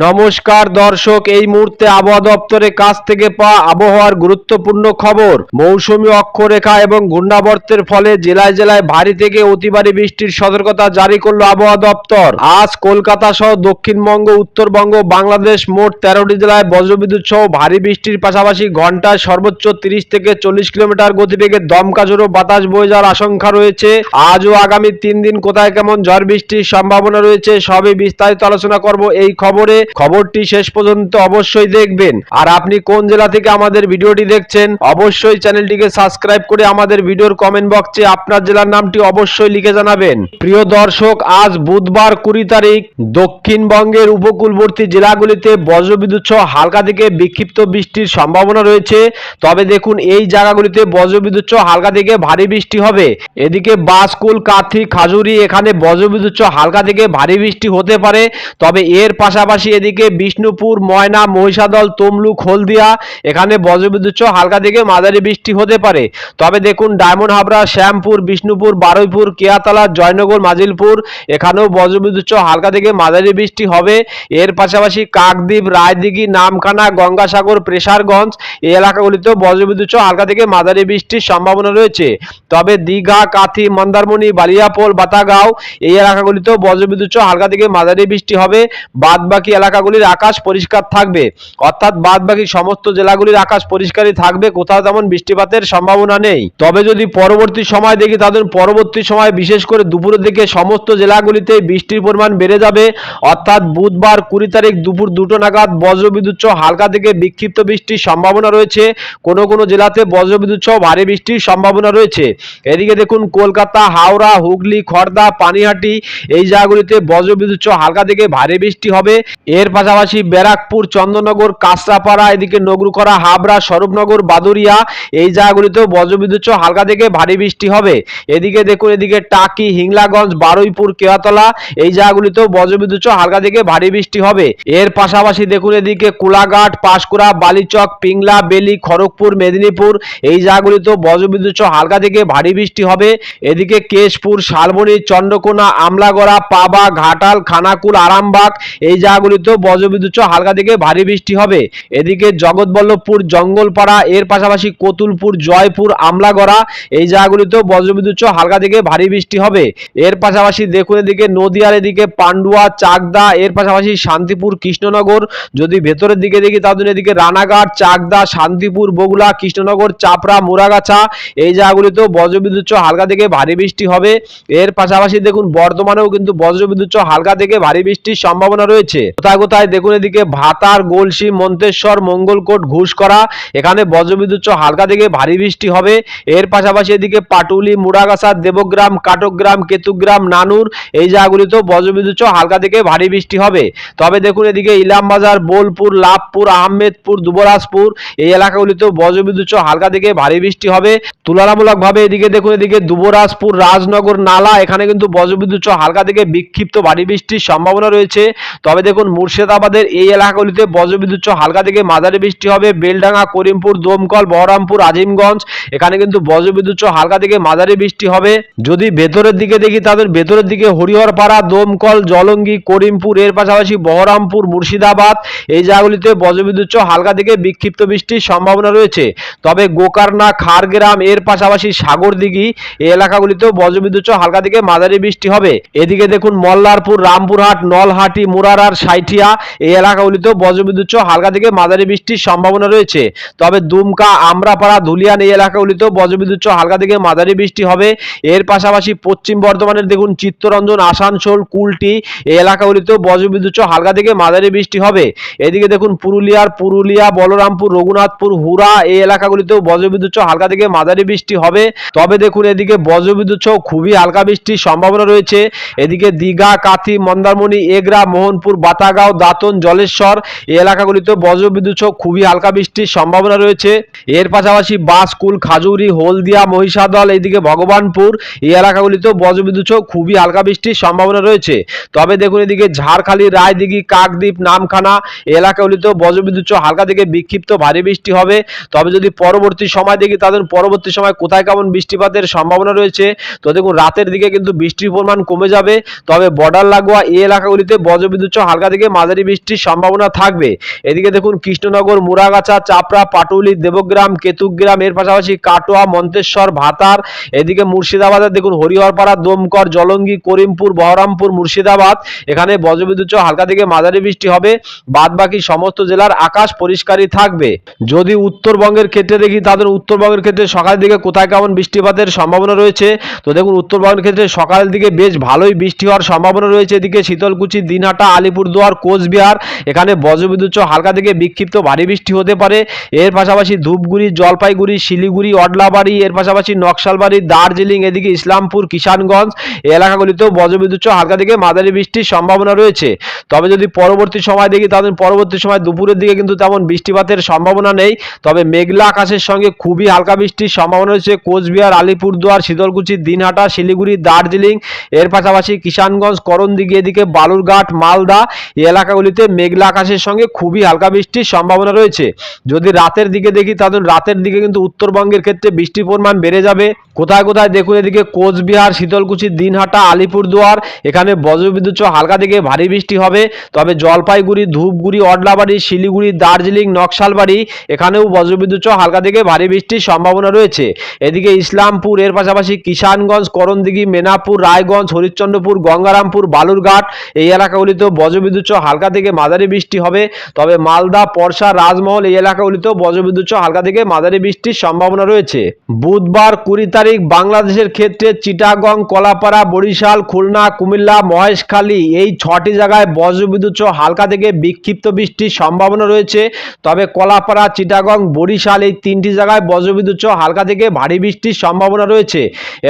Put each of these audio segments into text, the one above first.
নমস্কার দর্শক, এই মুহূর্তে আবহাওয়া দপ্তরের কাছ থেকে পাওয়া আবহাওয়ার গুরুত্বপূর্ণ খবর। মৌসুমী অক্ষরেখা এবং ঘূর্ণাবর্তের ফলে জেলায় জেলায় ভারী থেকে অতি ভারী বৃষ্টির সতর্কতা জারি করল আবহাওয়া দপ্তর। আজ কলকাতা সহ দক্ষিণবঙ্গ, উত্তরবঙ্গ, বাংলাদেশ মোট তেরোটি জেলায় বজ্রবিদ্যুৎ সহ ভারী বৃষ্টির পাশাপাশি ঘন্টায় সর্বোচ্চ তিরিশ থেকে চল্লিশ কিলোমিটার গতিবেগে দমকা ঝোড়ো বাতাস বয়ে যাওয়ার আশঙ্কা রয়েছে। আজ ও আগামী তিন দিন কোথায় কেমন ঝড় বৃষ্টির সম্ভাবনা রয়েছে, সবই বিস্তারিত আলোচনা করব এই খবরে। খবরটি শেষ পর্যন্ত অবশ্যই দেখবেন। আর আপনি কোন জেলা থেকে আমাদের ভিডিওটি দেখছেন, অবশ্যই চ্যানেলটিকে সাবস্ক্রাইব করে আমাদের ভিডিওর কমেন্ট বক্সে আপনার জেলার নামটি অবশ্যই লিখে জানাবেন। প্রিয় দর্শক, আজ বুধবার কুড়ি তারিখ, দক্ষিণবঙ্গের উপকূলবর্তী জেলাগুলিতে বজ্রবিদ্যুৎ সহ হালকা থেকে বিক্ষিপ্ত বৃষ্টির সম্ভাবনা রয়েছে। তবে দেখুন, এই জায়গাগুলিতে বজ্রবিদ্যুৎ সহ হালকা থেকে ভারী বৃষ্টি হবে। এদিকে বাসকুল, কাথি, খাজুরি, এখানে বজ্রবিদ্যুৎ সহ হালকা থেকে ভারী বৃষ্টি হতে পারে। তবে এর পাশাপাশি এদিকে বিষ্ণুপুর, ময়না, মহিষাদল, তমলুক, হলদিয়া, এখানে বজ্রবিদ্যুৎ হালকা থেকে মাঝারি বৃষ্টি হতে পারে। তবে দেখুন, ডায়মন্ড হাবড়া, শ্যামপুর, বিষ্ণুপুর, বারুইপুর, কেয়াতলা, জয়নগর, মাজিলপুর, এখানেও বজ্রবিদ্যুৎ হালকা থেকে মাঝারি বৃষ্টি হবে। এর পাশাপাশি কাকদ্বীপ, রায়দিঘি, নামখানা, গঙ্গাসাগর, প্রেসারগঞ্জ এই এলাকাগুলিতেও বজ্রবিদ্যুৎ হালকা থেকে মাঝারি বৃষ্টির সম্ভাবনা রয়েছে। তবে দীঘা, কাথি, মন্দারমণি, বালিয়াপোল, বাতাগাঁও এই এলাকাগুলিতেও বজ্রবিদ্যুৎ হালকা থেকে মাঝারি বৃষ্টি হবে। বাদ বাকি এলাকাগুলির আকাশ পরিষ্কার থাকবে। অর্থাৎ বাদ বাকি সমস্ত জেলাগুলির আকাশ পরিষ্কারই থাকবে, কোথাও তেমন বৃষ্টিপাতের সম্ভাবনা নেই। তবে যদি পরবর্তী সময় দেখি, তাদের পরবর্তী সময় বিশেষ করে দুপুরের দিকে সমস্ত জেলাগুলিতে বৃষ্টির পরিমাণ বেড়ে যাবে। অর্থাৎ বুধবার কুড়ি তারিখ দুপুর দুটো নাগাদ বজ্রবিদ্যুৎ সহ হালকা থেকে বিক্ষিপ্ত বৃষ্টির সম্ভাবনা রয়েছে। কোনো কোনো জেলাতে বজ্রবিদ্যুৎ সহ ভারী বৃষ্টির সম্ভাবনা রয়েছে। এদিকে দেখুন, কলকাতা, হাওড়া, হুগলি খড়দা পানিহাটি এই জায়গাগুলিতে বজ্রবিদ্যুৎ সহ হালকা থেকে ভারী বৃষ্টি হবে। এর পাশাপাশি ব্যারাকপুর চন্দননগর কাঁচরাপাড়া, এদিকে নগরুকরা হাবড়া, স্বরূপনগর বাদুরিয়া এই জায়গাগুলিতেও বজ্রবিদ্যুৎ হালকা থেকে ভারী বৃষ্টি হবে। এদিকে দেখুন, এদিকে টাকি, হিংলাগঞ্জ, বারুইপুর কেয়াতলা এই জায়গাগুলিতেও বজ্রবিদ্যুৎ হালকা থেকে ভারী বৃষ্টি হবে। এর পাশাপাশি দেখুন, এদিকে কোলাঘাট, পাঁশকুড়া, বালিচক, পিংলা, বেলি, খড়গপুর, মেদিনীপুর, এই জায়গাগুলিতেও বজ্রবিদ্যুৎ হালকা থেকে ভারী বৃষ্টি হবে। এদিকে কেশপুর, শালবনী, চন্দ্রকোনা, আমলাগড়া, পাবা, ঘাটাল, খানাকুল, আরামবাগ, এই জায়গাগুলিতেও বজ্রবিদ্যুৎ হালকা থেকে ভারী বৃষ্টি হবে। এদিকে জগৎবল্লভপুর, জঙ্গলপাড়া, এর পাশাপাশি কতুলপুর, জয়পুর, আমলাগড়া, এই জায়গাগুলিতেও বজ্রবিদ্যুৎ হালকা থেকে ভারী বৃষ্টি হবে। এর পাশাপাশি দেখুন এদিকে নদিয়ার এদিকে পান্ডুয়া, চাকদা, এর পাশাপাশি শান্তিপুর, কৃষ্ণনগর। যদি ভেতরের দিকে দেখি তাহলে এদিকে রানাঘাট, চাকদা, শান্তিপুর বগুলা কৃষ্ণনগর, চাপড়া, মুরাগাছা, এই জায়গাগুলিতেও বজ্রবিদ্যুৎ হালকা থেকে ভারী বৃষ্টি হবে। এর পাশাপাশি দেখুন বর্ধমানেও কিন্তু বজ্রবিদ্যুৎ হালকা থেকে ভারী বৃষ্টির সম্ভাবনা রয়েছে। কোথায় কোথায়? দেখুন এদিকে ভাতার গোলসি, মন্তেশ্বর, মঙ্গলকোট ঘুষকরা এখানে বজ্রবিদ্যুৎ হালকা থেকে ভারী বৃষ্টি হবে। এর পাশাপাশি এদিকে পাটুলি, মুড়াগাছা, দেবগ্রাম কাটকগ্রাম কেতুগ্রাম, নানুর এই জায়গাগুলিতেও বজ্রবিদ্যুৎ হালকা থেকে ভারী বৃষ্টি হবে। তবে দেখুন এদিকে ইলামবাজার, বোলপুর, লাভপুর, আহমেদপুর, দুবরাজপুর এই এলাকাগুলিতেও বজ্রবিদ্যুৎ হালকা থেকে ভারী বৃষ্টি হবে। তুলনামূলকভাবে এদিকে দেখুন এদিকে দুবরাজপুর, রাজনগর, নালা এখানে কিন্তু বজ্রবিদ্যুৎ হালকা থেকে বিক্ষিপ্ত ভারী বৃষ্টির সম্ভাবনা রয়েছে। তবে দেখুন মুর্শিদাবাদের এই এলাকাগুলিতে বজ্রবিদ্যুৎ হালকা থেকে মাঝারি বৃষ্টি হবে। বেলডাঙ্গা, করিমপুর, দমকল, বহরমপুর, আজিমগঞ্জ, এখানে কিন্তু বজ্রবিদ্যুৎ হালকা থেকে মাঝারি বৃষ্টি হবে। যদি ভেতরের দিকে দেখি তাদের ভেতরের দিকে হরিহরপাড়া, দমকল, জলঙ্গি, করিমপুর, এর পাশাপাশি বহরমপুর, মুর্শিদাবাদ, এই জায়গাগুলিতে বজ্রবিদ্যুৎ হালকা থেকে বিক্ষিপ্ত বৃষ্টির সম্ভাবনা রয়েছে। তবে গোকারনা খারগ্রাম এর পাশাপাশি সাগরদিঘি, এই এলাকাগুলিতেও বজ্রবিদ্যুৎ হালকা থেকে মাঝারি বৃষ্টি হবে। এদিকে দেখুন মল্লারপুর, রামপুরহাট, নলহাটি, মুরারার সাইঠিয়া এই এলাকাগুলিতেও বজ্রবিদ্যুৎ সহ হালকা থেকে মাঝারি বৃষ্টির সম্ভাবনা রয়েছে। তবে দুমকা, আমরাপাড়া, ধুলিয়ান এই এলাকাগুলিতেও বজ্রবিদ্যুৎ সহ হালকা থেকে মাঝারি বৃষ্টি হবে। এর পাশাপাশি পশ্চিম বর্ধমানের দেখুন চিত্তরঞ্জন, আসানসোল, কুলটি এই এলাকাগুলিতেও বজ্রবিদ্যুৎ সহ হালকা থেকে মাঝারি বৃষ্টি হবে। এদিকে দেখুন পুরুলিয়ার পুরুলিয়া, বলরামপুর, রঘুনাথপুর হুরা এই এলাকাগুলিতেও বজ্রবিদ্যুৎ সহ হালকা থেকে মাঝারি বৃষ্টি হবে। তবে দেখুন এদিকে বজ্রবিদ্যুৎ সহ খুবই হালকা বৃষ্টির সম্ভাবনা রয়েছে। এদিকে দীঘা, কাথি, মন্দারমণি, এগরা, মোহনপুর বাতাগাঁও দাঁতন, জলেশ্বর এই এলাকাগুলিতে বজ্রবিদ্যুৎ সহ খুবই হালকা বৃষ্টির সম্ভাবনা রয়েছে। এর পাশাপাশি বাসকুল খাজুরি, হলদিয়া, মহিষাদল, এইদিকে ভগবানপুর এই এলাকাগুলিতেও বজ্রবিদ্যুৎ সহ খুবই হালকা বৃষ্টির সম্ভাবনা রয়েছে। তবে দেখুন এদিকে ঝাড়খালি, রায়দিঘি, কাকদ্বীপ, নামখানা এলাকাগুলিতেও বজ্রবিদ্যুৎ সহ হালকা থেকে বিক্ষিপ্ত ভারী বৃষ্টি হবে। তবে যদি পরবর্তী সময় দেখি তাদের পরবর্তী সময় কোথায় কেমন বৃষ্টিপাতের সম্ভাবনা রয়েছে, তো দেখুন রাতের দিকে কিন্তু বৃষ্টির পরিমাণ কমে যাবে। তবে বর্ডার লাগোয়া এই এলাকাগুলিতে বজ্রবিদ্যুৎ সহ হালকা থেকে থেকে মাঝারি বৃষ্টির সম্ভাবনা থাকবে। এদিকে দেখুন, কৃষ্ণনগর, মুরাগাছা, চাপড়া, পাটুলি, দেবগ্রাম কেতুগ্রাম এর পাশাপাশি কাটোয়া, মন্তেশ্বর, ভাতার, এদিকে মুর্শিদাবাদের দেখুন, হরিহরপাড়া দমকর জলঙ্গি, করিমপুর, বহরমপুর, মুর্শিদাবাদ, এখানে বজ্রবিদ্যুৎ হালকা থেকে মাঝারি বৃষ্টি হবে। বাদ বাকি সমস্ত জেলার আকাশ পরিষ্কারই থাকবে। যদি উত্তরবঙ্গের ক্ষেত্রে দেখি তাদের উত্তরবঙ্গের ক্ষেত্রে সকালের দিকে কোথায় কেমন বৃষ্টিপাতের সম্ভাবনা রয়েছে? তো দেখুন, উত্তরবঙ্গের ক্ষেত্রে সকালের দিকে বেশ ভালোই বৃষ্টি হওয়ার সম্ভাবনা রয়েছে। এদিকে শীতলকুচি, দিনহাটা, আলিপুরদুয়ার কোচবিহার, এখানে বজ্রবিদ্যুৎ হালকা থেকে বিক্ষিপ্ত ভারী বৃষ্টি হতে পারে। এর পাশাপাশি ধূপগুড়ি, জলপাইগুড়ি, শিলিগুড়ি, অডলাবাড়ি, এর পাশাপাশি নকশালবাড়ি, দার্জিলিং, এদিকে ইসলামপুর, কিষানগঞ্জ এলাকাগুলিতেও বজ্রবিদ্যুৎ হালকা থেকে মাঝারি বৃষ্টির সম্ভাবনা রয়েছে। তবে যদি পরবর্তী সময় দেখি, তাহলে পরবর্তী সময় দুপুরের দিকে কিন্তু তেমন বৃষ্টিপাতের সম্ভাবনা নেই। তবে মেঘলা আকাশের সঙ্গে খুবই হালকা বৃষ্টির সম্ভাবনা রয়েছে। কোচবিহার, আলিপুরদুয়ার, শীতলকুচি, দিনহাটা, শিলিগুড়ি, দার্জিলিং, এর পাশাপাশি কিষানগঞ্জ, করণদিঘি, এদিকে বালুরঘাট, মালদা এলাকাগুলিতে মেঘলা আকাশের সঙ্গে খুবই হালকা বৃষ্টির সম্ভাবনা রয়েছে। যদি রাতের দিকে দেখি, তাহলে রাতের দিকে কিন্তু উত্তরবঙ্গের ক্ষেত্রে বৃষ্টির পরিমাণ বেড়ে যাবে। কোথায় কোথায় দেখুন এদিকে কোচবিহার, শীতলকুচি, দিনহাটা, আলিপুরদুয়ার, এখানে বজ্রবিদ্যুৎ হালকা থেকে ভারী বৃষ্টি হবে। তবে জলপাইগুড়ি, ধূপগুড়ি, অডলাবাড়ি, শিলিগুড়ি, দার্জিলিং, নকশালবাড়ি, এখানেও বজ্রবিদ্যুৎ হালকা থেকে ভারী বৃষ্টির সম্ভাবনা রয়েছে। এদিকে ইসলামপুর, এর পাশাপাশি কিষানগঞ্জ, করণদিঘি, মেনাপুর, রায়গঞ্জ, হরিশ্চন্দ্রপুর, গঙ্গারামপুর, বালুরঘাট, এই এলাকাগুলিতেও বজ্রবিদ্যুৎ সহ হালকা থেকে মাঝারি বৃষ্টি হবে। তবে মালদা, পরশা, রাজমহল এই এলাকাগুলিতেও বজ্রবিদ্যুৎ হালকা থেকে মাঝারি বৃষ্টির সম্ভাবনা রয়েছে। বুধবার কুড়ি তারিখ বাংলাদেশের ক্ষেত্রে চিটাগং, কলাপাড়া, বরিশাল, খুলনা, কুমিল্লা, মহেশখালী এই ছটি জায়গায় বজ্রবিদ্যুৎ হালকা থেকে বিক্ষিপ্ত বৃষ্টির সম্ভাবনা রয়েছে। তবে কলাপাড়া, চিটাগং, বরিশাল এই তিনটি জায়গায় বজ্রবিদ্যুৎ হালকা থেকে ভারী বৃষ্টির সম্ভাবনা রয়েছে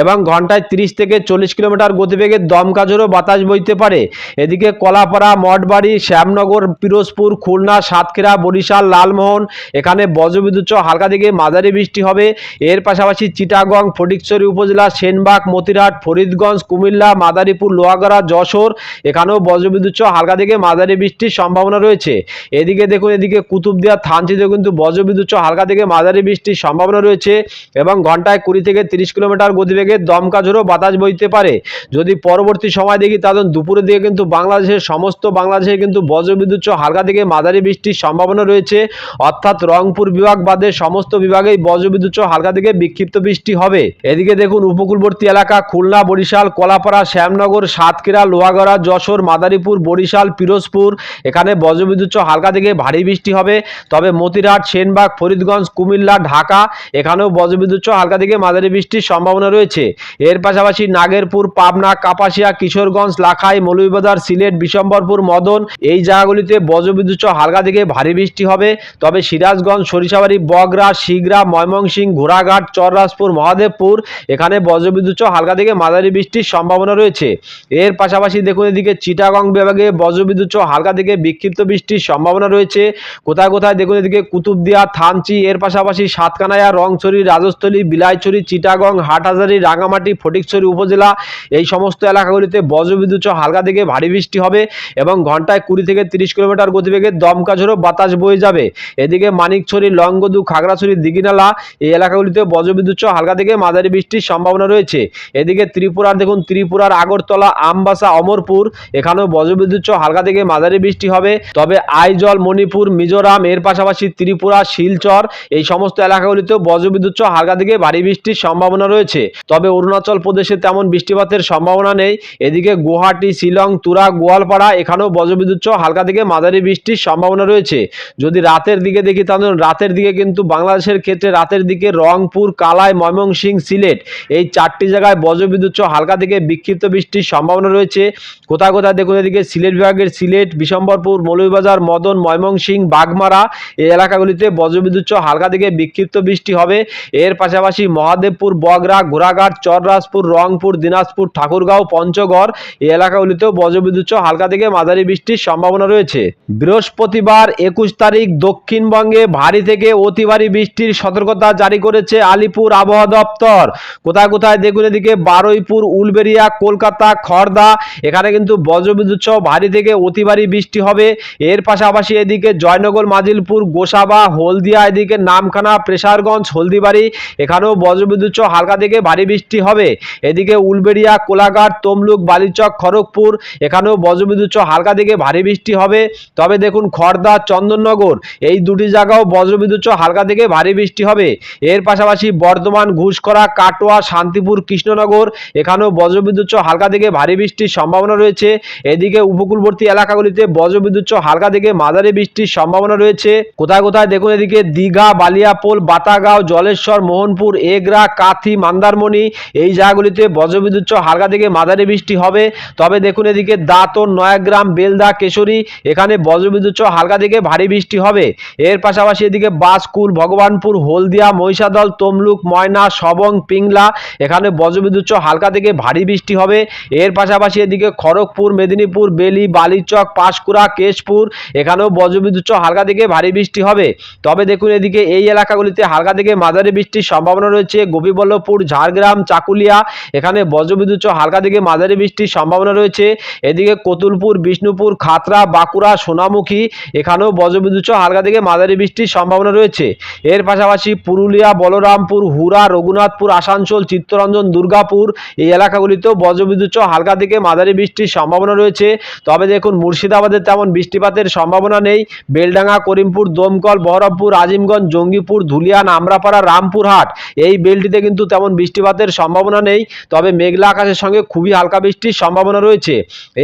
এবং ঘন্টায় তিরিশ থেকে চল্লিশ কিলোমিটার গতিবেগে দমকা ঝোড়ো বাতাস বইতে পারে। এদিকে কলাপাড়া মঠবাড়ি শ্যামনগর, পিরোজপুর, খুলনা, সাতক্ষীরা, বরিশাল, লালমোহন। এখানে বজ্রবিদ্যুৎ হালকা থেকে মাঝারি বৃষ্টি হবে। এর পাশাপাশি চিটাগং, ফটিকছড়ি উপজেলা, সেনবাগ, মতিরহাট, ফরিদগঞ্জ, কুমিল্লা, মাদারীপুর, লোহাগড়া, যশোর, এখানেও বজ্রবিদ্যুৎ হালকা থেকে মাঝারি বৃষ্টির সম্ভাবনা রয়েছে। এদিকে দেখুন, এদিকে কুতুবদিয়া, থানচিতে কিন্তু বজ্রবিদ্যুৎ হালকা থেকে মাঝারি বৃষ্টির সম্ভাবনা রয়েছে এবং ঘন্টায় কুড়ি থেকে তিরিশ কিলোমিটার গতিবেগে দমকা ঝোড়ো বাতাস বইতে পারে। যদি পরবর্তী সময় দেখি তাদের দুপুরের দিকে কিন্তু বাংলাদেশের সমস্ত বাংলাদেশে কিন্তু বজ্রবিদ্যুৎ সহ হালকা থেকে মাঝারি বৃষ্টির সম্ভাবনা রয়েছে। অর্থাৎ রংপুর বিভাগ বাদে সমস্ত বিভাগেই বজ্রবিদ্যুৎ সহ হালকা থেকে বিক্ষিপ্ত বৃষ্টি হবে। এদিকে দেখুন, উপকূলবর্তী এলাকা খুলনা, বরিশাল, কলাপাড়া, শ্যামনগর, সাতক্ষীরা, লোহাগড়া, যশোর, মাদারীপুর, বরিশাল, পিরোজপুর, এখানে বজ্রবিদ্যুৎ সহ হালকা থেকে ভারী বৃষ্টি হবে। তবে মতিরহাট, সেনবাগ, ফরিদগঞ্জ, কুমিল্লা, ঢাকা, এখানেও বজ্রবিদ্যুৎ সহ হালকা থেকে মাঝারি বৃষ্টির সম্ভাবনা রয়েছে। এর পাশাপাশি নাগেরপুর, পাবনা, কাপাসিয়া, কিশোরগঞ্জ, লাখাই, মৌলভীবাজার, সিলেট, বিশম্বরপুর মদন এই জায়গাগুলিতে বজ্রবিদ্যুৎ হালকা থেকে ভারী বৃষ্টি হবে। তবে সিরাজগঞ্জ, সরিষাবাড়ি, বগরা, শিগরা, ময়মনসিংহ, ঘোড়াঘাট, চররাজপুর, মহাদেবপুর, এখানে বজ্রবিদ্যুৎ হালকা থেকে মাঝারি বৃষ্টির সম্ভাবনা রয়েছে। এর পাশাপাশি দেখুন এদিকে চিটাগং বিভাগে বজ্রবিদ্যুৎ হালকা থেকে বিক্ষিপ্ত বৃষ্টির সম্ভাবনা রয়েছে। কোথায় কোথায় দেখুন এদিকে কুতুবদিয়া, থানচি, এর পাশাপাশি সাতকানায়া, রংছড়ি, রাজস্থলী, বিলাইছড়ি, চিটাগং, হাটহাজারি রাঙামাটি ফটিকছড়ি উপজেলা, এই সমস্ত এলাকাগুলিতে বজ্রবিদ্যুৎ হালকা থেকে ভারী বৃষ্টি হবে এবং ঘন্টায় কুড়ি থেকে তিরিশ কিলোমিটার গতিবেগে দমকা ঝোড়ো বাতাস বয়ে যাবে। এদিকে মানিকছড়ি, লংগদু, খাগড়াছড়ি, দিঘিনালা এই এলাকাগুলিতে বজ্রবিদ্যুৎ হালকা থেকে মাঝারি বৃষ্টির সম্ভাবনা রয়েছে। এদিকে ত্রিপুরার দেখুন, ত্রিপুরার আগরতলা, আমবাসা, অমরপুর, এখানেও বজ্রবিদ্যুৎ হালকা থেকে মাঝারি বৃষ্টি হবে। তবে আইজল, মণিপুর, মিজোরাম, এর পাশাপাশি ত্রিপুরা, শিলচর এই সমস্ত এলাকাগুলিতেও বজ্রবিদ্যুৎ হালকা থেকে ভারী বৃষ্টির সম্ভাবনা রয়েছে। তবে অরুণাচল প্রদেশে তেমন বৃষ্টিপাতের সম্ভাবনা নেই। এদিকে গুয়াহাটি, শিলং, তুরা, গোয়ালপাড়া এখানেও বজ্রবিদ্যুৎ সহ হালকা থেকে মাঝারি বৃষ্টির সম্ভাবনা রয়েছে। যদি রাতের দিকে দেখি তাহলে রাতের দিকে কিন্তু বাংলাদেশের ক্ষেত্রে রাতের দিকে রংপুর, কালাই ময়মনসিং সিলেট এই চারটি জায়গায় বজ্রবিদ্যুৎ সহ হালকা থেকে বিক্ষিপ্ত বৃষ্টির সম্ভাবনা রয়েছে। কোথায় কোথায় দেখুন এদিকে সিলেট বিভাগের সিলেট, বিশম্বরপুর, মৌলভীবাজার, মদন, ময়মনসিংহ, বাগমারা এই এলাকাগুলিতে বজ্রবিদ্যুৎ সহ হালকা থেকে বিক্ষিপ্ত বৃষ্টি হবে। এর পাশাপাশি মহাদেবপুর, বগরা, ঘোড়াঘাট, চররাজপুর, রংপুর, দিনাজপুর, ঠাকুরগাঁও, পঞ্চগড় এই এলাকাগুলিতেও বজ্রবিদ্যুৎ সহ হালকা থেকে মাঝারি বৃষ্টির সম্ভাবনা রয়েছে। বৃহস্পতিবার একুশ তারিখ দক্ষিণবঙ্গে ভারী থেকে অতি ভারী বৃষ্টির সতর্কতা জারি করেছে আলিপুর আবহাওয়া দপ্তর। কোথায় কোথায় দেখুন এদিকে বারুইপুর উলবেরিয়া কলকাতা খড়দা এখানে কিন্তু বজ্রবিদ্যুৎ সহ ভারী থেকে অতি ভারী বৃষ্টি হবে। এর পাশাপাশি এদিকে জয়নগর, মাজিলপুর, গোসাবা, হলদিয়া, এদিকে নামখানা, প্রেসারগঞ্জ, হলদিবাড়ি, এখানেও বজ্রবিদ্যুৎ সহ হালকা থেকে ভারী বৃষ্টি হবে। এদিকে উলবেড়িয়া, কোলাঘাট, তমলুক, বালিচক, খড়গপুর, এখানেও বজ্রবিদ্যুৎ সহ হালকা থেকে ভারী বৃষ্টি হবে। তবে দেখুন খড়দা চন্দননগর, এই দুটি জায়গাও বজ্রবিদ্যুৎ হালকা থেকে ভারী বৃষ্টি হবে। এর পাশাপাশি বর্ধমান ঘুষকরা কাটোয়া, শান্তিপুর, কৃষ্ণনগর, এখানেও বজ্রবিদ্যুৎ হালকা থেকে ভারী বৃষ্টির সম্ভাবনা রয়েছে। এদিকে উপকূলবর্তী এলাকাগুলিতে বজ্রবিদ্যুৎ হালকা থেকে মাঝারি বৃষ্টির সম্ভাবনা রয়েছে। কোথায় কোথায় দেখুন এদিকে দীঘা, বালিয়াপোল, বাতাগাঁও, জলেশ্বর, মোহনপুর, এগরা, কাথি, মন্দারমণি, এই জায়গাগুলিতে বজ্রবিদ্যুৎ হালকা থেকে মাঝারি বৃষ্টি হবে। তবে দেখুন এদিকে দাঁতন, নয়াগ্রাম বেলদা, কেশরী, এখানে বজ্রবিদ্যুৎ সহ হালকা থেকে ভারী বৃষ্টি হবে। এর পাশাপাশি এদিকে বাসকুল, ভগবানপুর, হলদিয়া, মহিষাদল, তমলুক, ময়না সবং পিংলা, এখানে বজ্রবিদ্যুৎ সহ হালকা থেকে ভারী বৃষ্টি হবে। এর পাশাপাশি এদিকে খড়গপুর, মেদিনীপুর, বেলি, বালিচক, পাঁশকুড়া, কেশপুর, এখানেও বজ্রবিদ্যুৎ সহ হালকা থেকে ভারী বৃষ্টি হবে। তবে দেখুন এদিকে এই এলাকাগুলিতে হালকা থেকে মাঝারি বৃষ্টির সম্ভাবনা রয়েছে। গোপীবল্লভপুর, ঝাড়গ্রাম, চাকুলিয়া, এখানে বজ্রবিদ্যুৎ সহ হালকা থেকে মাঝারি বৃষ্টির সম্ভাবনা রয়েছে। এদিকে কতুলপুর বিষ্ণুপুর খাতড়া, বাঁকুড়া, সোনামুখী, এখানেও বজ্রবিদ্যুৎ হালকা থেকে মাঝারি বৃষ্টির সম্ভাবনা রয়েছে। এর পাশাপাশি পুরুলিয়া, বলরামপুর হুরা রঘুনাথপুর, আসানসোল, চিত্তরঞ্জন, দুর্গাপুর এই এলাকাগুলিতেও বজ্রবিদ্যুৎ হালকা থেকে মাঝারি বৃষ্টির সম্ভাবনা রয়েছে। তবে দেখুন, মুর্শিদাবাদে তেমন বৃষ্টিপাতের সম্ভাবনা নেই। বেলডাঙ্গা, করিমপুর, দমকল, বহরমপুর, আজিমগঞ্জ, জঙ্গিপুর ধুলিয়ান আমরাপাড়া রামপুরহাট এই বেলটিতে কিন্তু তেমন বৃষ্টিপাতের সম্ভাবনা নেই। তবে মেঘলা আকাশের সঙ্গে খুবই হালকা বৃষ্টির সম্ভাবনা রয়েছে।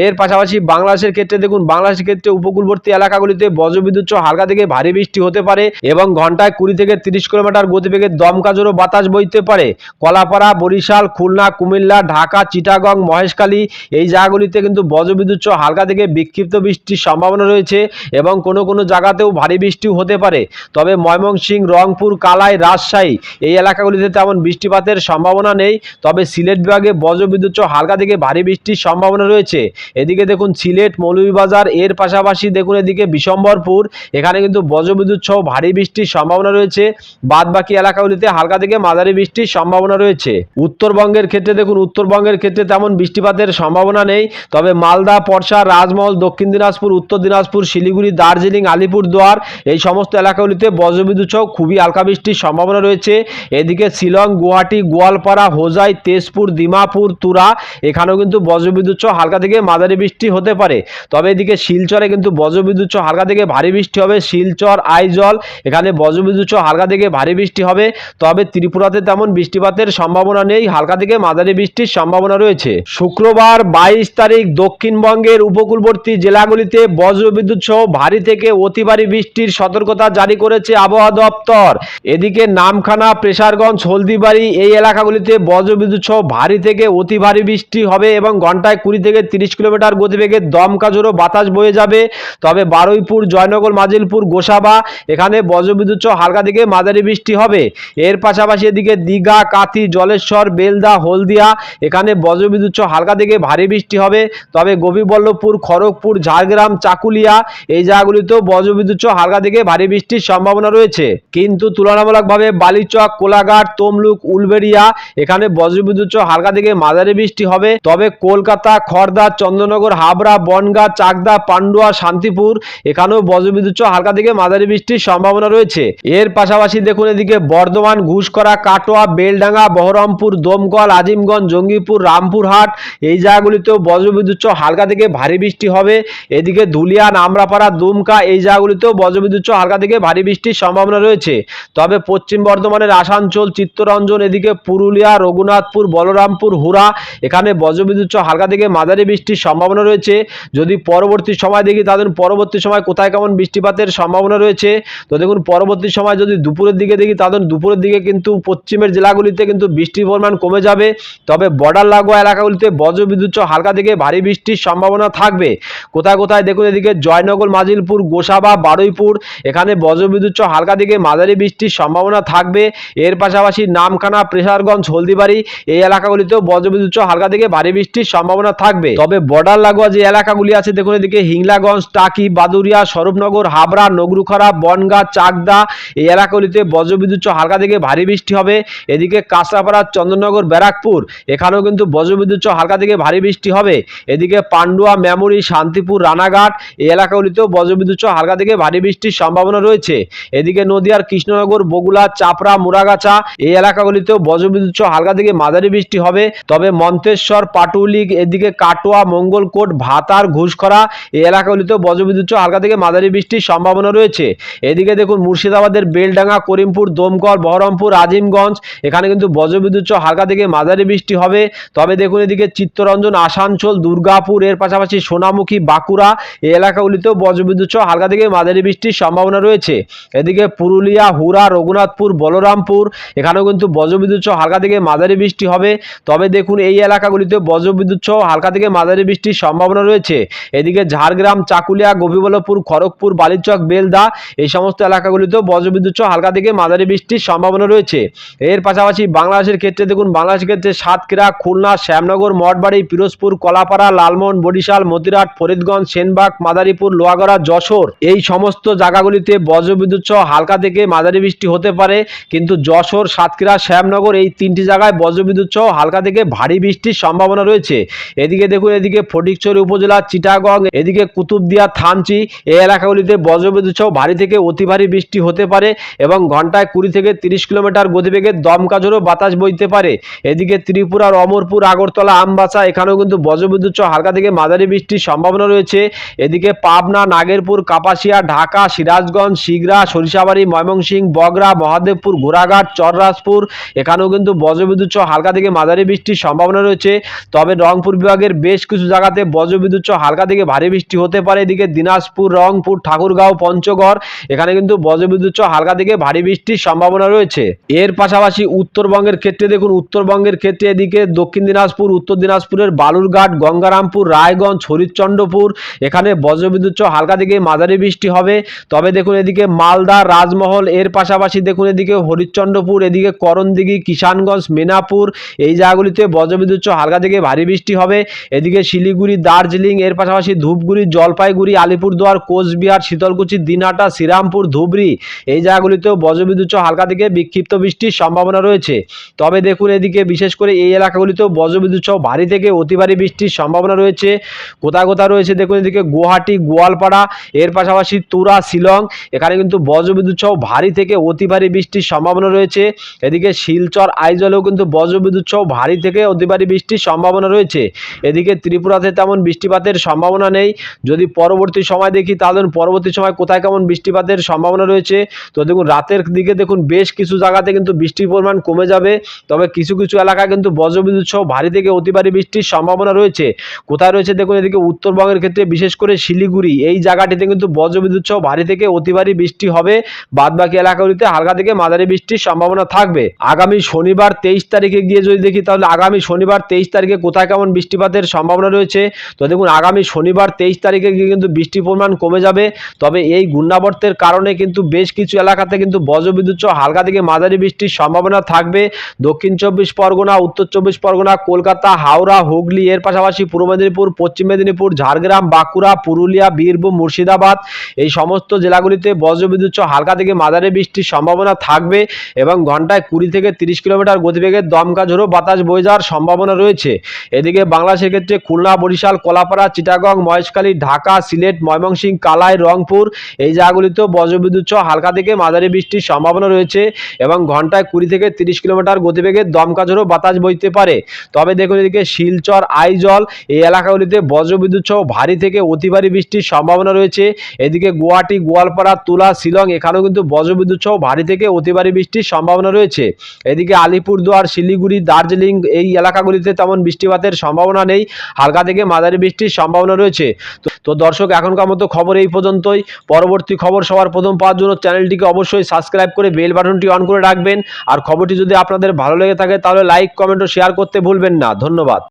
এর পাশাপাশি বাংলাদেশের ক্ষেত্রে দেখুন, বাংলাদেশের ক্ষেত্রে উপকূলবর্তী এলাকাগুলিতে বজ্রবিদ্যুৎ সহ হালকা থেকে ভারী বৃষ্টি হতে পারে এবং ঘন্টায় কুড়ি থেকে তিরিশ কিলোমিটার গতিবেগে দমকা জোরো বাতাস বইতে পারে। কলাপাড়া, বরিশাল, খুলনা, কুমিল্লা, ঢাকা, চিটাগং, মহেশখালী এই জায়গাগুলিতে কিন্তু বজ্রবিদ্যুৎ সহ হালকা থেকে বিক্ষিপ্ত বৃষ্টির সম্ভাবনা রয়েছে এবং কোনো কোনো জায়গাতেও ভারী বৃষ্টিও হতে পারে। তবে ময়মনসিংহ, রংপুর, কালাই, রাজশাহী এই এলাকাগুলিতে তেমন বৃষ্টিপাতের সম্ভাবনা নেই। তবে সিলেট বিভাগে বজ্রবিদ্যুৎ সহ হালকা থেকে ভারী বৃষ্টির সম্ভাবনা রয়েছে। এদিকে দেখুন, সিলেট মৌলভীবাজার, এর পাশাপাশি দেখুন এদিকে বিশম্বরপুর, এখানে কিন্তু বজ্রবিদ্যুৎ সহ ভারী বৃষ্টির সম্ভাবনা রয়েছে। বাদ বাকি এলাকাগুলিতে হালকা থেকে মাঝারি বৃষ্টির সম্ভাবনা রয়েছে। উত্তরবঙ্গের ক্ষেত্রে দেখুন, উত্তরবঙ্গের ক্ষেত্রে তেমন বৃষ্টিপাতের সম্ভাবনা নেই। তবে মালদা পরশা রাজমহল, দক্ষিণ দিনাজপুর, উত্তর দিনাজপুর, শিলিগুড়ি, দার্জিলিং, আলিপুরদুয়ার এই সমস্ত এলাকাগুলিতে বজ্রবিদ্যুৎ সহ খুবই হালকা বৃষ্টির সম্ভাবনা রয়েছে। এদিকে শিলং, গুয়াহাটি, গোয়ালপাড়া, হোজাই, তেজপুর দিমাপুর তুরা, এখানেও কিন্তু বজ্রবিদ্যুৎ সহ হালকা থেকে মাঝারি বৃষ্টি হতে পারে। তবে এদিকে শিলচরে কিন্তু বজ্রবিদ্যুৎ হালকা থেকে ভারী বৃষ্টি হবে। শিলচর আইজল, এখানে বজ্রবিদ্যুৎ হালকা থেকে ভারী বৃষ্টি হবে। তবে ত্রিপুরাতে তেমন বৃষ্টিপাতের সম্ভাবনা নেই। হালকা থেকে মাঝারি বৃষ্টির সম্ভাবনা রয়েছে। শুক্রবার বাইশ তারিখ দক্ষিণবঙ্গের উপকূলবর্তী জেলাগুলিতে বজ্রবিদ্যুৎ সহ ভারী থেকে অতি ভারী বৃষ্টির সতর্কতা জারি করেছে আবহাওয়া দপ্তর। এদিকে নামখানা, প্রেসারগঞ্জ, হলদিবাড়ি এই এলাকাগুলিতে বজ্রবিদ্যুৎ সহ ভারী থেকে অতি ভারী বৃষ্টি হবে এবং ঘন্টায় কুড়ি থেকে তিরিশ কিলোমিটার গতিবেগে দমকা জোরো বাতাস বয়ে যাবে। তবে বারুইপুর, জয়নগর, মাজিলপুর, গোসাবা, এখানে বজ্রবিদ্যুৎ হালকা থেকে মাঝারি বৃষ্টি হবে। এর পাশাপাশি এদিকে দীঘা, কাথি, জলেশ্বর, বেলদা, হলদিয়া, এখানে বজ্রবিদ্যুৎ হালকা থেকে ভারী বৃষ্টি হবে। তবে গোপীবল্লভপুর, খড়গপুর, ঝাড়গ্রাম, চাকুলিয়া এই জায়গাগুলিতেও বজ্রবিদ্যুৎ হালকা থেকে ভারী বৃষ্টির সম্ভাবনা রয়েছে। কিন্তু তুলনামূলকভাবে বালিচক, কোলাঘাট, তমলুক, উলবেড়িয়া এখানে বজ্রবিদ্যুৎ হালকা থেকে মাঝারি বৃষ্টি হবে। তবে কলকাতা, খড়দা, চন্দ্রনগর, হাবড়া, বনগা চাকদা, পান্ডুয়া, শান্তিপুর, এখানেও বজ্রবিদ্যুৎ হালকা থেকে মাঝারি বৃষ্টির সম্ভাবনা রয়েছে। এর পাশাপাশি দেখুন এদিকে বর্ধমান ঘুষকরা কাটোয়া, বেলডাঙ্গা, বহরমপুর, দমকল, আজিমগঞ্জ, জঙ্গিপুর, রামপুরহাট, এই জায়গাগুলিতেও বজ্রবিদ্যুৎ হালকা থেকে ভারী বৃষ্টি হবে। এদিকে ধুলিয়া, নামরাপাড়া, দুমকা, এই জায়গাগুলিতেও বজ্রবিদ্যুৎ হালকা থেকে ভারী বৃষ্টির সম্ভাবনা রয়েছে। তবে পশ্চিম বর্ধমানের আসানসোল, চিত্তরঞ্জন, এদিকে পুরুলিয়া, রঘুনাথপুর, বলরামপুর হুরা এখানে বজ্রবিদ্যুৎ হালকা থেকে মাঝারি বৃষ্টির সম্ভাবনা রয়েছে। যদি পরবর্তী সময় দেখি তাদের পরবর্তী সময় কোথায় কেমন বৃষ্টিপাতের সম্ভাবনা রয়েছে। তো দেখুন পরবর্তী সময় যদি দুপুরের দিকে দেখি তাদের দুপুরের দিকে কিন্তু পশ্চিমের জেলাগুলিতে কিন্তু বৃষ্টির পরিমাণ কমে যাবে। তবে বর্ডার লাগোয়া এলাকাগুলিতে বজ্রবিদ্যুৎ হালকা থেকে ভারী বৃষ্টির সম্ভাবনা থাকবে। কোথায় কোথায় দেখুন এদিকে জয়নগর, মাজিলপুর, গোসাবা, বারুইপুর, এখানে বজ্রবিদ্যুৎ হালকা থেকে মাঝারি বৃষ্টির সম্ভাবনা থাকবে। এর পাশাপাশি নামখানা, প্রেসারগঞ্জ, হলদিবাড়ি এই এলাকাগুলিতেও বজ্রবিদ্যুৎ হালকা থেকে ভারী বৃষ্টির সম্ভাবনা থাকবে। তবে বর্ডার লাগোয়া যে এলাকাগুলি আছে দেখুন এদিকে হিংলাগঞ্জ, টাকি বাদুরিয়া স্বরূপনগর, হাবড়া নগরুখরা বনগা, চাকদা, এই এলাকাগুলিতে বজ্রবিদ্যুৎ হালকা থেকে ভারী বৃষ্টি হবে। এদিকে কাঁচরাপাড়া, চন্দননগর, ব্যারাকপুর, এখানেও কিন্তু বজ্রবিদ্যুৎ হালকা থেকে ভারী বৃষ্টি হবে। এদিকে পান্ডুয়া, মেমরি, শান্তিপুর, রানাঘাট, এই এলাকাগুলিতেও বজ্রবিদ্যুৎ হালকা থেকে ভারী বৃষ্টির সম্ভাবনা রয়েছে। এদিকে নদিয়ার কৃষ্ণনগর বগুলা চাপড়া মুরাগাছা এই এলাকাগুলিতেও বজ্রবিদ্যুৎ হালকা থেকে মাঝারি বৃষ্টি হবে। তবে মন্তেশ্বর, পাটুলি, এদিকে কাটোয়া, মঙ্গলকোট, ভাতার ঘুষখরা এই এলাকাগুলিতে বজ্রবিদ্যুৎ হালকা থেকে মাঝারি বৃষ্টির সম্ভাবনা রয়েছে। এদিকে দেখুন, মুর্শিদাবাদের বেলডাঙ্গা, করিমপুর, দমকল, বহরমপুর, আজিমগঞ্জ, এখানে কিন্তু বজ্রবিদ্যুৎ হালকা থেকে মাঝারি বৃষ্টি হবে। তবে দেখুন, এদিকে চিত্তরঞ্জন, আসানসোল, দুর্গাপুর, এর পাশাপাশি সোনামুখী, বাঁকুড়া, এই এলাকাগুলিতেও বজ্রবিদ্যুৎ হালকা থেকে মাঝারি বৃষ্টির সম্ভাবনা রয়েছে। এদিকে পুরুলিয়া হুরা রঘুনাথপুর, বলরামপুর, এখানেও কিন্তু বজ্রবিদ্যুৎ হালকা থেকে মাঝারি বৃষ্টি হবে। তবে দেখুন, এই এলাকাগুলিতে বজ্রবিদ্যুৎ হালকা থেকে মাঝারি বৃষ্টির সম্ভাবনা রয়েছে। এদিকে ঝাড়গ্রাম, চাকুলিয়া, গোপীবল্লভপুর, খড়গপুর, বালিচক, বেলদা এই সমস্ত এলাকাগুলিতেও বজ্রবিদ্যুৎ সহ হালকা থেকে মাঝারি বৃষ্টির সম্ভাবনা রয়েছে। এর পাশাপাশি বাংলাদেশের ক্ষেত্রে দেখুন, বাংলাদেশের ক্ষেত্রে সাতক্ষীরা, খুলনা, শ্যামনগর, মঠবাড়ি, পিরোজপুর, কলাপাড়া, লালমোহন, বরিশাল, মতিরাট, ফরিদগঞ্জ, সেনবাগ, মাদারীপুর, লোহাগড়া, যশোর এই সমস্ত জায়গাগুলিতে বজ্রবিদ্যুৎ সহ হালকা থেকে মাঝারি বৃষ্টি হতে পারে। কিন্তু যশোর, সাতক্ষীরা, শ্যামনগর এই তিনটি জায়গায় বজ্রবিদ্যুৎ সহ হালকা থেকে ভারী বৃষ্টির সম্ভাবনা রয়েছে। এদিকে দেখুন, এদিকে ফটিকছড়ি উপজেলা চিটাগং, এদিকে কুতুবদিয়া, থানচি, এই এলাকাগুলিতে বজ্রবিদ্যুৎ সহ ভারী থেকে অতি ভারী বৃষ্টি হতে পারে এবং ঘন্টায় কুড়ি থেকে তিরিশ কিলোমিটার গতিবেগে দমকা ঝোড়ো বাতাস বইতে পারে। এদিকে ত্রিপুরার অমরপুর, আগরতলা, আমবাসা, এখানেও কিন্তু বজ্রবিদ্যুৎ সহ হালকা থেকে মাঝারি বৃষ্টির সম্ভাবনা রয়েছে। এদিকে পাবনা, নাগেরপুর, কাপাসিয়া, ঢাকা, সিরাজগঞ্জ শিগরা সরিষাবাড়ি, ময়মনসিংহ, বগরা, মহাদেবপুর, ঘোড়াঘাট, চররাজপুর, এখানেও কিন্তু বজ্রবিদ্যুৎ সহ হালকা থেকে মাঝারি বৃষ্টির সম্ভাবনা রয়েছে। তবে রংপুর বিভাগের বেশ কিছু জায়গাতে বজ্রবিদ্যুৎ সহ হালকা থেকে ভারী বৃষ্টি হতে পারে। এদিকে দিনাজপুর, রংপুর, ঠাকুরগাঁও, পঞ্চগড়, এখানে কিন্তু বজ্রবিদ্যুৎ সহ হালকা থেকে ভারী বৃষ্টির সম্ভাবনা রয়েছে। এর পাশাপাশি উত্তরবঙ্গের ক্ষেত্রে দেখুন, উত্তরবঙ্গের ক্ষেত্রে এদিকে দক্ষিণ দিনাজপুর, উত্তর দিনাজপুরের বালুরঘাট, গঙ্গারামপুর, রায়গঞ্জ, হরিশ্চন্দ্রপুর, এখানে বজ্রবিদ্যুৎ সহ হালকা থেকে মাঝারি বৃষ্টি হবে। তবে দেখুন, এদিকে মালদা, রাজমহল, এর পাশাপাশি দেখুন, এদিকে হরিশ্চন্দ্রপুর, এদিকে করণদিঘি, কিষানগঞ্জ, মেনাপুর, এই জায়গাগুলিতে বজ্রবিদ্যুৎ সহ হালকা থেকে ভারী বৃষ্টি হবে। এদিকে শিলিগুড়ি, দার্জিলিং, এর পাশাপাশি ধূপগুড়ি, জলপাইগুড়ি, আলিপুরদুয়ার, কোচবিহার, শীতলকুচি দিনহাটা শ্রীরামপুর, ধুবড়ি এই জায়গাগুলিতেও বজ্রবিদ্যুৎ হালকা থেকে বিক্ষিপ্ত বৃষ্টির সম্ভাবনা রয়েছে। তবে দেখুন এদিকে বিশেষ করে এই এলাকাগুলিতেও বজ্রবিদ্যুৎ সহ ভারী থেকে অতি ভারী বৃষ্টির সম্ভাবনা রয়েছে। কোথায় কোথায় রয়েছে দেখুন এদিকে গুয়াহাটি, গোয়ালপাড়া, এর পাশাপাশি তুরা, শিলং, এখানে কিন্তু বজ্রবিদ্যুৎ সহ ভারী থেকে অতি ভারী বৃষ্টির সম্ভাবনা রয়েছে। এদিকে শিলচর, আইজলেও কিন্তু বজ্রবিদ্যুৎ সহ ভারী থেকে অতি ভারী বৃষ্টির সম্ভাবনা রয়েছে। এদিকে ত্রিপুরাতে তেমন বৃষ্টিপাতের সম্ভাবনা নেই। যদি পরবর্তী সময় দেখি, তাহলে পরবর্তী সময় কোথায় কেমন বৃষ্টিপাতের সম্ভাবনা রয়েছে? তো দেখুন, রাতের দিকে দেখুন, বেশ কিছু জায়গাতে কিন্তু বৃষ্টির পরিমাণ কমে যাবে। তবে কিছু কিছু এলাকায় কিন্তু বজ্রবিদ্যুৎ সহ ভারী থেকে অতি ভারী বৃষ্টির সম্ভাবনা রয়েছে। কোথায় রয়েছে? দেখুন, এদিকে উত্তরবঙ্গের ক্ষেত্রে, বিশেষ করে শিলিগুড়ি, এই জায়গাটিতে কিন্তু বজ্রবিদ্যুৎ সহ ভারী থেকে অতি ভারী বৃষ্টি হবে। বাদ বাকি এলাকাগুলিতে হালকা থেকে মাঝারি বৃষ্টির সম্ভাবনা থাকবে। আগামী শনিবার তেইশ তারিখে গিয়ে যদি দেখি, তাহলে আগামী শনিবার তেইশ তারিখে কোথায় কেমন বৃষ্টিপাতের সম্ভাবনা রয়েছে? তো দেখুন, আগামী শনিবার তেইশ তারিখে কিন্তু বৃষ্টির পরিমাণ কমে যাবে। তবে এই ঘূর্ণাবর্তের কারণে কিন্তু বেশ কিছু এলাকাতে কিন্তু বজ্রবিদ্যুৎ হালকা থেকে মাঝারি বৃষ্টির সম্ভাবনা থাকবে। দক্ষিণ চব্বিশ পরগনা, উত্তর চব্বিশ পরগনা, কলকাতা, হাওড়া, হুগলি, এর পাশাপাশি পূর্ব মেদিনীপুর, পশ্চিম মেদিনীপুর, ঝাড়গ্রাম, বাঁকুড়া, পুরুলিয়া, বীরভূম, মুর্শিদাবাদ এই সমস্ত জেলাগুলিতে বজ্রবিদ্যুৎ হালকা থেকে মাঝারি বৃষ্টির সম্ভাবনা থাকবে এবং ঘন্টায় কুড়ি থেকে তিরিশ কিলোমিটার গতিবেগে দমকা ঝোড়ো বাতাস বয়ে যাওয়ার সম্ভাবনা রয়েছে। এদিকে বাংলাদেশের ক্ষেত্রে খুলনা, বরিশাল, কলাপাড়া চিটাগং, মহেশখালী, ঢাকা, সিলেট, ময়মনসিংহ, কালাই, রংপুর এই জায়গাগুলিতেও বজ্রবিদ্যুৎ সহ হালকা থেকে মাঝারি বৃষ্টির সম্ভাবনা রয়েছে এবং ঘন্টায় কুড়ি থেকে তিরিশ কিলোমিটার গতিবেগে দমকা ঝোড়ো বাতাস বইতে পারে। তবে দেখুন এদিকে শিলচর, আইজল এই এলাকাগুলিতে বজ্রবিদ্যুৎ সহ ভারী থেকে অতি ভারী বৃষ্টির সম্ভাবনা রয়েছে। এদিকে গুয়াহাটি, গোয়ালপাড়া, তুলা, শিলং এখানেও কিন্তু বজ্রবিদ্যুৎ সহ ভারী থেকে অতি ভারী বৃষ্টির সম্ভাবনা রয়েছে। এদিকে আলিপুরদুয়ার, শিলিগুড়ি, দার্জিলিং এই এলাকাগুলিতে তেমন বৃষ্টিপাতের সম্ভাবনা নেই। হালকা থেকে মাঝারি বৃষ্টির সম্ভাবনা রয়েছে। তো- দর্শক, এখনকার মতো খবর এই পর্যন্তই। পরবর্তী খবর সবার প্রথম পাওয়ার জন্য চ্যানেলটিকে অবশ্যই সাবস্ক্রাইব করে বেল বাটনটি অন করে রাখবেন। আর খবরটি যদি আপনাদের ভালো লেগে থাকে, তাহলে লাইক, কমেন্ট ও শেয়ার করতে ভুলবেন না। ধন্যবাদ।